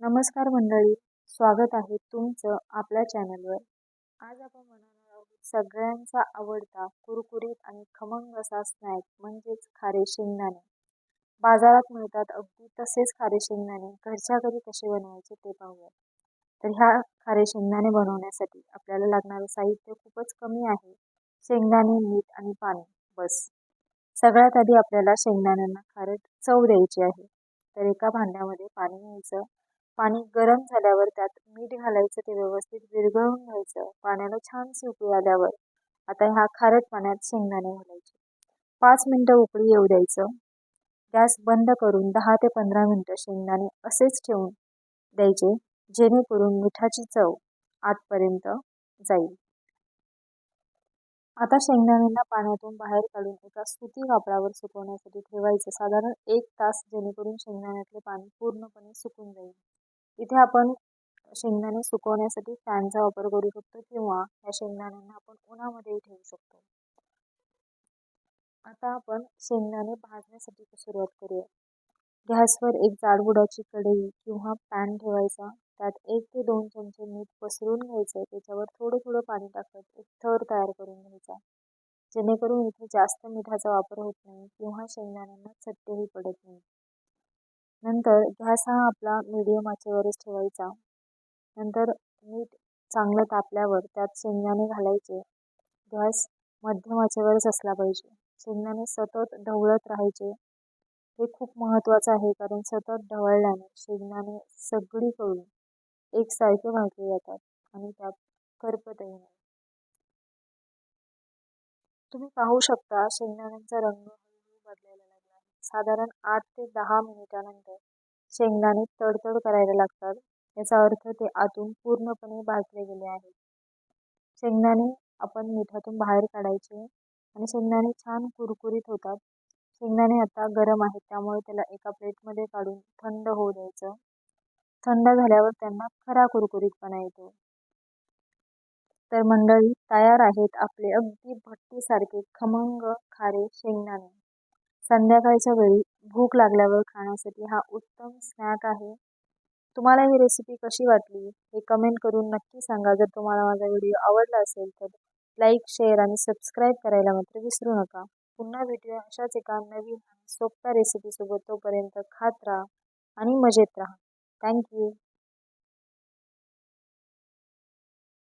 नमस्कार मंडळी स्वागत आहे तुमचं आपल्या चॅनलवर. आज आपण बनवणार आहोत सगळ्यांचा आवडता कुरकुरीत आणि खमंग असा स्नॅक म्हणजेच खारे शेंगदाणे. बाजारात मिळतात अगदी तसेच खारे शेंगदाणे. घरच्या घरी कसे बनवायचे ते पाहूया. तर ह्या खारे शेंगदाणे बनवण्यासाठी आपल्याला लागणारं साहित्य खूपच कमी आहे. शेंगदाणे मीठ आणि पाणी बस. सगळ्यात आधी आपल्याला शेंगदाण्यांना खारट चव द्यायची आहे. तर एका भांड्यामध्ये पाणी घ्यायचं पाणी गरम झाल्यावर त्यात मीठ घालायचं ते व्यवस्थित विरघळून घ्यायचं. पाण्याला छान उकळी आल्यावर आता ह्या खारट पाण्यात शेंगदाणे घालायचे. पाच मिनटं उकळी येऊ द्यायचं. गॅस बंद करून दहा ते पंधरा मिनटं शेंगदाणे असेच ठेवून द्यायचे जेणेकरून मिठाची चव आतपर्यंत जाईल. आता शेंगदाण्यांना पाण्यातून बाहेर काढून एका सुती कापडावर सुकवण्यासाठी ठेवायचं. साधारण एक तास जेणेकरून शेंगदाण्यातले पाणी पूर्णपणे सुकून जाईल. इथे आपण शेंगदाणे सुकवण्यासाठी फॅनचा वापर करू शकतो किंवा या शेंगदाण्यांना आपण उन्हामध्येही ठेवू शकतो. आता आपण शेंगदाणे भाजण्यासाठी सुरुवात करूया. गॅसवर एक जाडबुडाची कढई किंवा पॅन ठेवायचा. त्यात एक ते दोन चमचे मीठ पसरून घ्यायचं. त्याच्यावर थोडं थोडं पाणी टाकत एक थर तयार करून घ्यायचा. जेणेकरून इथे जास्त मिठाचा वापर होत नाही किंवा शेंगदाण्यांना चट्टेही पडत नाही. नंतर गॅस हा आपला मीडियम आचेवरच ठेवायचा. नंतर मीठ चांगलं तापल्यावर त्यात शेंगदाणे घालायचे. गॅस मध्यम आचेवरच असला पाहिजे. शेंगदाणे सतत ढवळत राहायचे. हे खूप महत्त्वाचं आहे कारण सतत ढवळल्याने शेंगदाणे सगळीकडून एकसारखे भाजले जातात आणि त्यात करपतही नाही. तुम्ही पाहू शकता शेंगदाण्यांचा रंग साधारण आठ ते दहा मिनिटानंतर शेंगदाणे तडतड करायला लागतात. याचा अर्थ ते आतून पूर्णपणे भाजले गेले आहेत. शेंगदाणे आपण मिठातून बाहेर काढायचे आणि शेंगदाणे छान कुरकुरीत होतात. शेंगदाणे आता गरम आहेत त्यामुळे त्याला एका प्लेटमध्ये काढून थंड होऊ द्यायचं. थंड झाल्यावर त्यांना खरा कुरकुरीतपणा येतो. तर मंडळी तयार आहेत आपले अगदी भट्टीसारखे खमंग खारे शेंगदाणे. संध्याकाळच्या वेळी भूक लागल्यावर खाण्यासाठी हा उत्तम स्नॅक आहे. तुम्हाला ही रेसिपी कशी वाटली हे कमेंट करून नक्की सांगा. जर तुम्हाला माझा व्हिडिओ आवडला असेल तर लाईक शेअर आणि सबस्क्राईब करायला मात्र विसरू नका. पुन्हा भेटूया अशाच एका नवीन सोप्या रेसिपीसोबत तोपर्यंत खात राहा आणि मजेत राहा. थँक्यू